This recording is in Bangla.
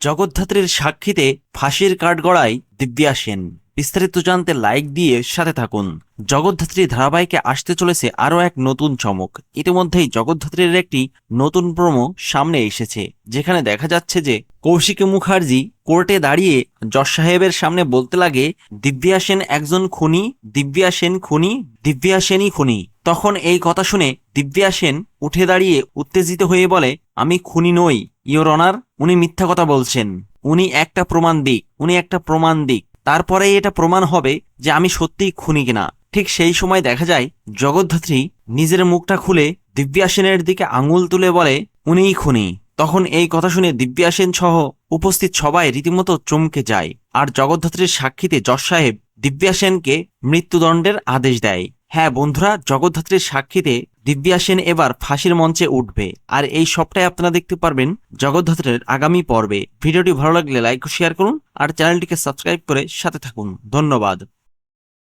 জগদ্ধাত্রীর সাক্ষীতে ফাঁসির কাঠগড়ায় দিব্যা সেন। বিস্তারিত জানতে লাইক দিয়ে সাথে থাকুন। জগদ্ধাত্রী ধারাবাহিকে আসতে চলেছে আরও এক নতুন চমক। ইতিমধ্যেই জগদ্ধাত্রীর একটি নতুন প্রোমো সামনে এসেছে, যেখানে দেখা যাচ্ছে যে কৌশিক মুখার্জি কোর্টে দাঁড়িয়ে জজ সাহেবের সামনে বলতে লাগে, দিব্যা সেন একজন খুনি, দিব্যা সেন খুনি, দিব্যা সেনই খুনি। তখন এই কথা শুনে দিব্যা সেন উঠে দাঁড়িয়ে উত্তেজিত হয়ে বলে, আমি খুনি নই। ইয়োর অনার উনি মিথ্যা কথা বলছেন। উনি একটা প্রমাণ দিক, উনি একটা প্রমাণ দিক। তারপরেই এটা প্রমাণ হবে যে আমি সত্যিই খুনি কিনা। ঠিক সেই সময় দেখা যায়, জগদ্ধাত্রী নিজের মুখটা খুলে দিব্যা সেনের দিকে আঙুল তুলে বলে, উনিই খুনি। তখন এই কথা শুনে দিব্যা সেন সহ উপস্থিত সবাই রীতিমতো চমকে যায়। আর জগদ্ধাত্রীর সাক্ষীতে যশ সাহেব দিব্যা সেনকে মৃত্যুদণ্ডের আদেশ দেয়। হ্যাঁ বন্ধুরা, জগদ্ধাত্রীর সাক্ষীতে দিব্যা সেন এবার ফাঁসির মঞ্চে উঠবে। আর এই সবটাই আপনারা দেখতে পারবেন জগদ্ধাত্রের আগামী পর্বে। ভিডিওটি ভালো লাগলে লাইক ও শেয়ার করুন, আর চ্যানেলটিকে সাবস্ক্রাইব করে সাথে থাকুন। ধন্যবাদ।